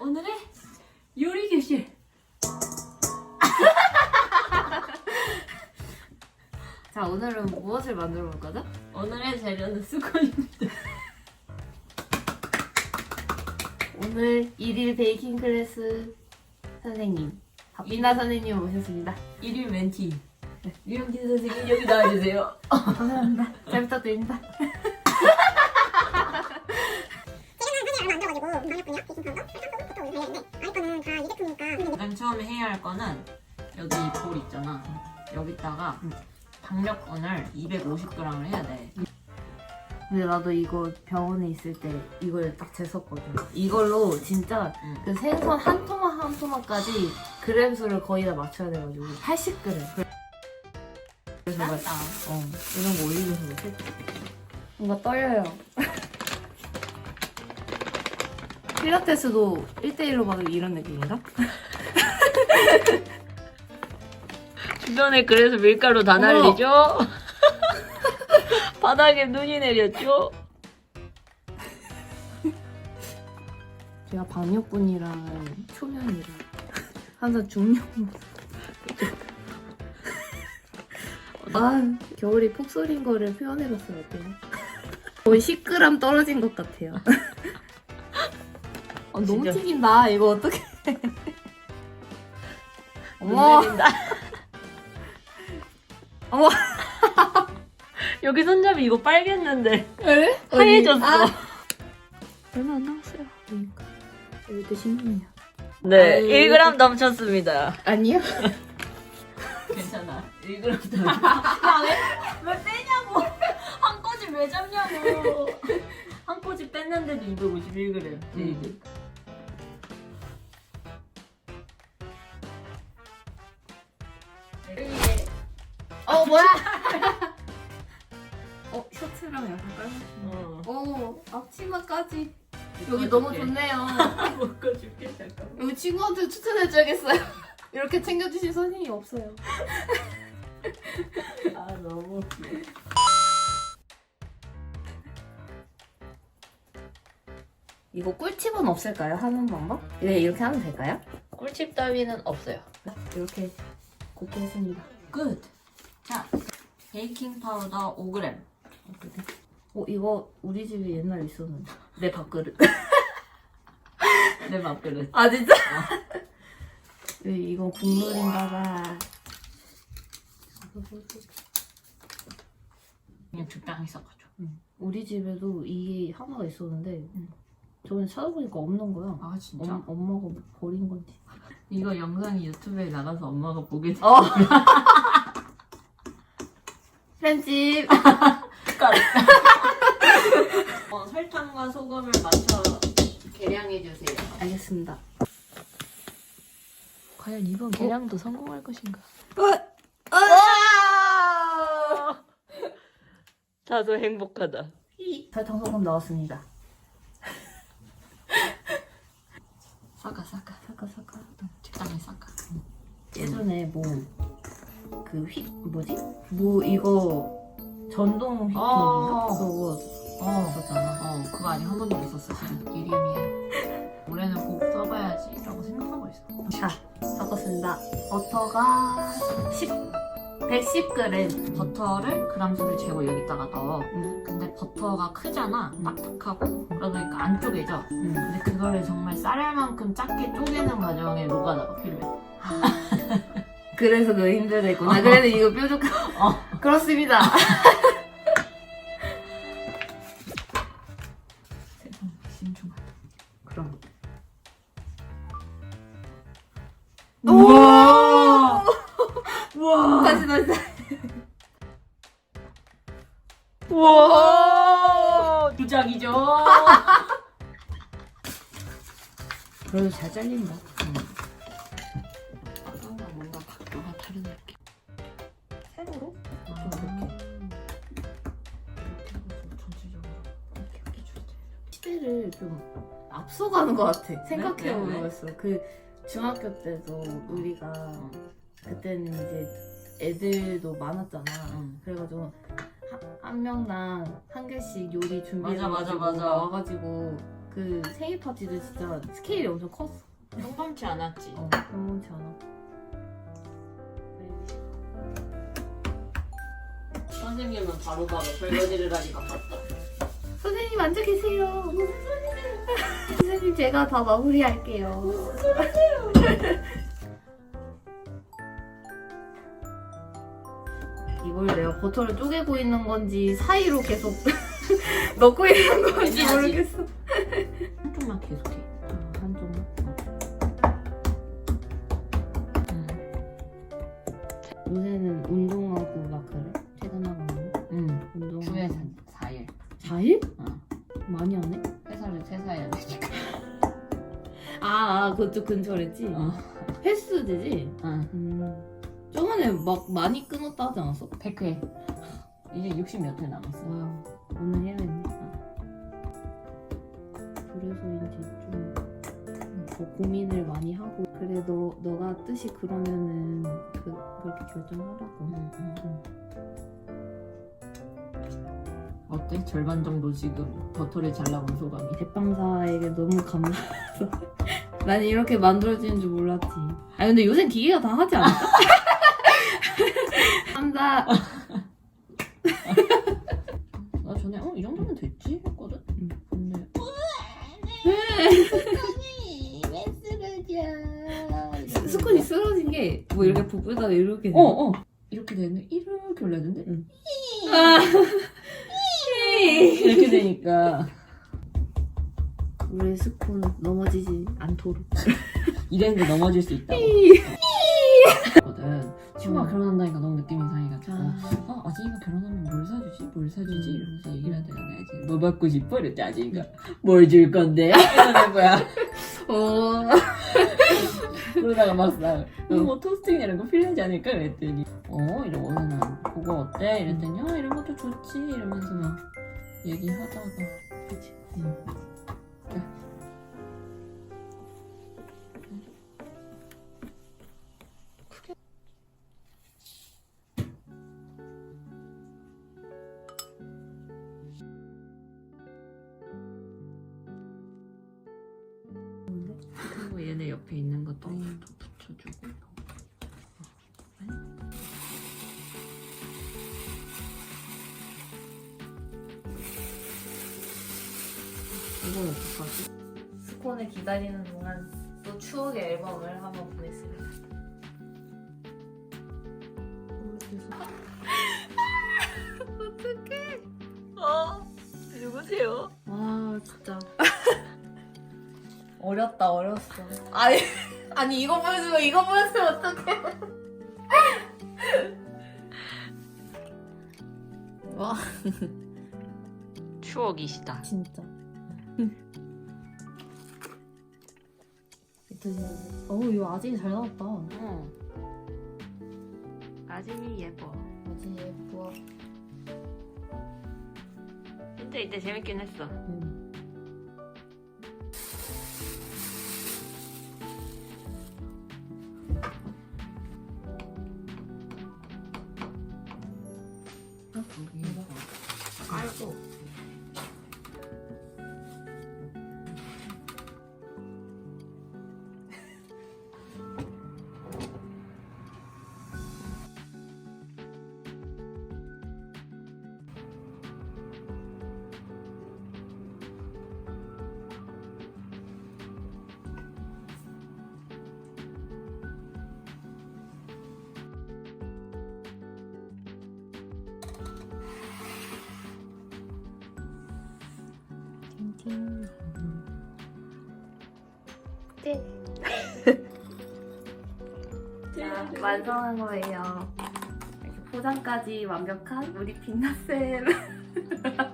오늘의 요리 교실. 자 오늘은 무엇을 만들어 볼 거죠? 오늘의 재료는 수건입니다. 오늘 일일 베이킹 클래스 선생님 박빈나 선생님 모셨습니다. 일일 멘티. 유영진 선생님 여기 나와주세요. 감사합니다. 잘 부탁드립니다. 제가 한지 얼마 안 돼가지고 망했군요. 베이킹 파우더, 설탕, 달렸는데 아이 거는 다 유제품이니까 가장 처음에 해야 할 거는 여기 볼 있잖아. 여기다가 박력분을 250g을 해야 돼. 근데 나도 이거 병원에 있을 때 이걸 딱 쟀었거든. 이걸로 진짜 응. 그 생선 한 토마 한 토마까지 그램 수를 거의 다 맞춰야 돼가지고 80g. 그래서 막 맞다. 어, 이런 거 올리면서 못했지. 뭔가 떨려요. 필라테스도 1대1로 받으면 이런 느낌인가? 주변에 그래서 밀가루 다. 날리죠? 바닥에 눈이 내렸죠? 제가 방역분이랑 초면이랑 항상 중력 아 겨울이 폭설인 거를 표현해봤어요 어때요? 거의 10g 떨어진 것 같아요 아, 너무 진짜. 튀긴다 이거 눈 어머. 어머 여기 손잡이 이거 빨갰는데 왜? 하얘졌어. 아. 얼마 안 남았어요 그러니까 이것도 신기해요 네, 아유. 1g 넘쳤습니다. 아니요 괜찮아. 1g 더. 야, 왜, 왜 빼냐고. 한 꼬지 왜 잡냐고. 한 꼬지 뺐는데도 251g. 음. 어 뭐야 어 셔츠랑 약간 깔맞춤 어. 오 앞치마까지 여기 너무 좋네요 묶어줄게, 잠깐만. 여기 친구한테 추천해줘야겠어요 이렇게 챙겨주신 선생님이 없어요 아, 너무 웃겨. 이거 꿀팁은 없을까요? 하는 방법? 네 이렇게 하면 될까요? 꿀팁 따위는 없어요. 이렇게 곱게 했습니다 끝. 자, 베이킹 파우더 5g. 어 이거 우리 집에 옛날에 있었는데 내 밥그릇 내 밥그릇. 아 진짜? 이거 국물인가 봐 그냥 적당히 섞어줘. 우리 집에도 이게 하나가 있었는데 저번에 찾아보니까 없는 거야 아, 진짜? 엄, 엄마가 버린 건지 이거 영상이 유튜브에 나가서 엄마가 보게 돼. 어. 편집 어, 설탕과 소금을 맞춰 계량해 주세요. 알겠습니다 과연 이번 계량도 성공할 것인가? 다소 행복하다. 설탕 소금 넣었습니다 섞어 섞어. 사카 사카 적당히 섞어. 예전에 뭐 그 휘 뭐지? 뭐 이거 전동 휘핑인가? 어. 그거 어, 썼잖아 어, 그거 아직 한 번도 못 썼어. 지금 이름이야. 올해는 꼭 써봐야지 라고 생각하고 있어. 자 섞었습니다 버터가 10 110g 버터를 그람 수를 재고 여기다가 넣어. 음. 근데 버터가 크잖아. 딱딱하고. 그러니까 안 쪼개져. 음. 근데 그거를 정말 쌀알만큼 작게 쪼개는 과정에 노가다가 필요해. 그래서 그 힘들었구나 그래도 이거 뾰족 어. 그렇습니다 신중하다. 그럼 우와! 우와! 다시 다시 우와! 두작이죠? 그래도 잘 잘린다 앞서가는 것 같아 네, 생각해보면서 그 중학교 때도 우리가 그때는 이제 애들도 많았잖아 응. 그래가지고 한, 한 명당 한 개씩 요리 준비해가지고 맞아, 맞아. 와가지고 그 생일 파티도 진짜 스케일이 엄청 컸어. 평범치 않았지. 어, 너무치 않아. 선생님은 바로바로 설거지를 하니까 봤다. 선생님 앉아 계세요. 선생님 제가 다 마무리할게요. 이걸 내가 버터를 쪼개고 있는 건지 사이로 계속 넣고 있는 건지? 모르겠어. 한쪽만 계속해. 아, 한 점만. 요새는 운동하고 막 그래? 퇴근하고 응. 운동. 주에 4일. 4일? 어. 많이 안 해? 회사를 퇴사해야 되니까. 아, 아 그쪽 근처랬지? 어. 횟수제지? 응. 음. 저번에 막 많이 끊었다 하지 않았어? 100회. 이제 60몇 회 남았어. 와, 오늘 해야겠네. 그래서인지 좀더 고민을 많이 하고 그래 너 너가 뜻이 그러면은 그 그렇게 결정하라고. 응, 응, 응. 어때? 절반 정도 지금 버터를 잘라본 소감이. 대빵사에게 너무 감사해서 난 이렇게 만들어지는 줄 몰랐지. 아 근데 요새 기계가 다 하지 않을까? 감사. 나 전에 어 이 정도면 됐지 했거든. 응. 근데 스콘이 쓰러진 게 뭐 이렇게 부부다가 이렇게 어 어. 이렇게 되는데 이렇게 올렸는데 응. 아. 이렇게 되니까 우리 스콘 넘어지지 않도록. 이랬는데 넘어질 수 있다고. 거든. 친구가 응. 결혼한다니까 너무 느낌 이상해가지고. 아. 어, 아진이가 결혼하면 뭘 사주지? 뭘 사주지? 이러면서 얘기를 하다가 이제 뭐 받고 싶어? 이랬더니 아진이가 뭘 줄 건데? 이러는 거야. 어. 그러다가 막상 응. 뭐 토스팅 이런 거 필요하지 않을까? 그랬더니 어? 이러고는 그거 어때? 이랬더니 어 이런 것도 좋지 이러면서 막 얘기하다가 그치. 응. 그리고 얘네 옆에 있는 것도 더 붙여주고 이건 어떡하지? 스콘을 기다리는 동안 또 추억의 앨범을 한번 보냈습니다. 어떡해. 어? 누구세요? 와, 진짜. 어렸다, 어렸어. 아니, 아니, 이거 보여주면, 이거 보여주면 어떡해. 와, 추억이시다 진짜. 어우, 이거 아진이 잘 나왔다. 어. 아진이 예뻐 아진이 예뻐. 진짜 이때 재밌긴 했어 음. 깔고 끝. 자, 완성한 거예요. 이렇게 포장까지 완벽한 우리 빛나쌤.